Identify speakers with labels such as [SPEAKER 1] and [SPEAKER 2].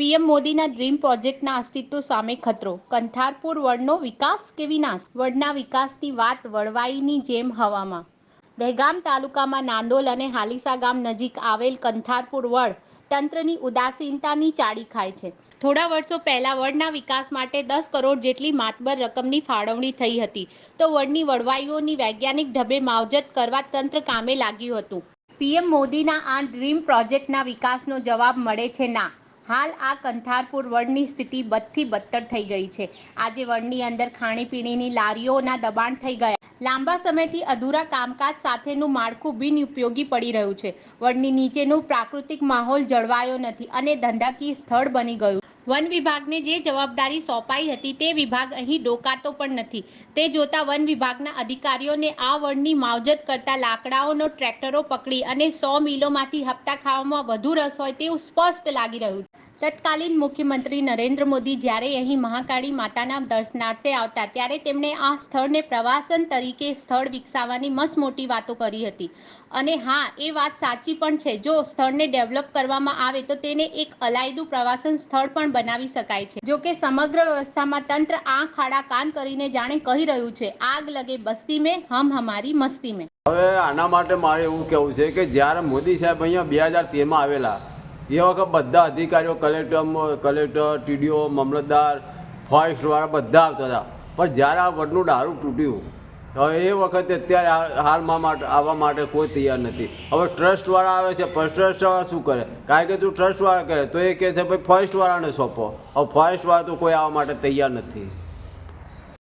[SPEAKER 1] PM મોદીના dream પ્રોજેક્ટના અસ્તિત્વ સામે ખતરો. કંથારપુર વડનો વિકાસ કે વિનાશ? વડના વિકાસની વાત વડવાઈની જેમ હવામાં. દહેગામ તાલુકામાં નાંદોલ અને હાલીસા ગામ નજીક આવેલ કંથારપુર વડ તંત્રની ઉદાસીનતાની ચાડી ખાય છે. થોડા વર્ષો પહેલા વડના વિકાસ માટે દસ કરોડ જેટલી માતબર રકમની ફાળવણી થઈ હતી. તો વડની વડવાઈઓની વૈજ્ઞાનિક ઢબે માવજત કરવા તંત્ર કામે લાગ્યું હતું. પીએમ મોદીના આ ડ્રીમ પ્રોજેક્ટના વિકાસનો જવાબ મળે છે ના. હાલ આ કંથારપુર વડની સ્થિતિ બદથી બદતર થઈ ગઈ છે. આજે વડની અંદર ખાણીપીણીની લારીઓના દબાણ થઈ ગયા. લાંબા સમયથી અધૂરા કામકાજ સાથેનું માળખું બિનઉપયોગી પડી રહ્યું છે. વડની નીચેનું પ્રાકૃતિક માહોલ જળવાયો નથી અને ધંધાકીય સ્થળ બની ગયું. વન વિભાગને જે જવાબદારી સોંપાઈ હતી તે વિભાગ અહીં ડોકાતો પણ નથી. તે જોતા વન વિભાગના અધિકારીઓને આ વડની માવજત કરતા લાકડાઓનો ટ્રેક્ટરો પકડી અને સો મિલોમાંથી હપ્તા ખાવામાં વધુ રસ હોય તેવું સ્પષ્ટ લાગી રહ્યું છે. તત્કાલીન મુખ્યમંત્રી નરેન્દ્ર મોદી જ્યારે અહીં મહાકાળી માતાના દર્શનાર્થે આવતા ત્યારે તેમણે આ સ્થળને પ્રવાસન તરીકે સ્થળ વિકસાવવાની મસ્ત મોટી વાતો કરી હતી. અને હા, એ વાત સાચી પણ છે. જો સ્થળને ડેવલપ કરવામાં આવે તો તેને એક અલાયદું પ્રવાસન સ્થળ પણ બનાવી શકાય છે. જો કે સમગ્ર વ્યવસ્થામાં તંત્ર આંખ આડા કાન કરીને જાણે કહી રહ્યું છે, આગ લગે બસ્તી મેં, હમ હમારી મસ્તી મેં.
[SPEAKER 2] હવે આના માટે મારે એવું કહેવું છે કે જ્યારે મોદી સાહેબ અહીંયા બે હજાર તેરમાં આવેલા એ વખત બધા અધિકારીઓ, કલેક્ટર કલેક્ટર, ટીડીઓ, મામલતદાર ફોરેસ્ટવાળા બધા આવતા હતા. પણ જ્યારે આ વડનું ડાળું તૂટ્યું હવે એ વખતે અત્યારે હાલમાં માટે, આવવા માટે કોઈ તૈયાર નથી. હવે ટ્રસ્ટવાળા આવે છે, પણ ટ્રસ્ટવાળા શું કરે? કારણ કે તું ટ્રસ્ટવાળા કરે તો એ કહે છે, ભાઈ ફોરેસ્ટવાળાને સોંપો. હવે ફોરેસ્ટવાળા તો કોઈ આવવા માટે તૈયાર નથી.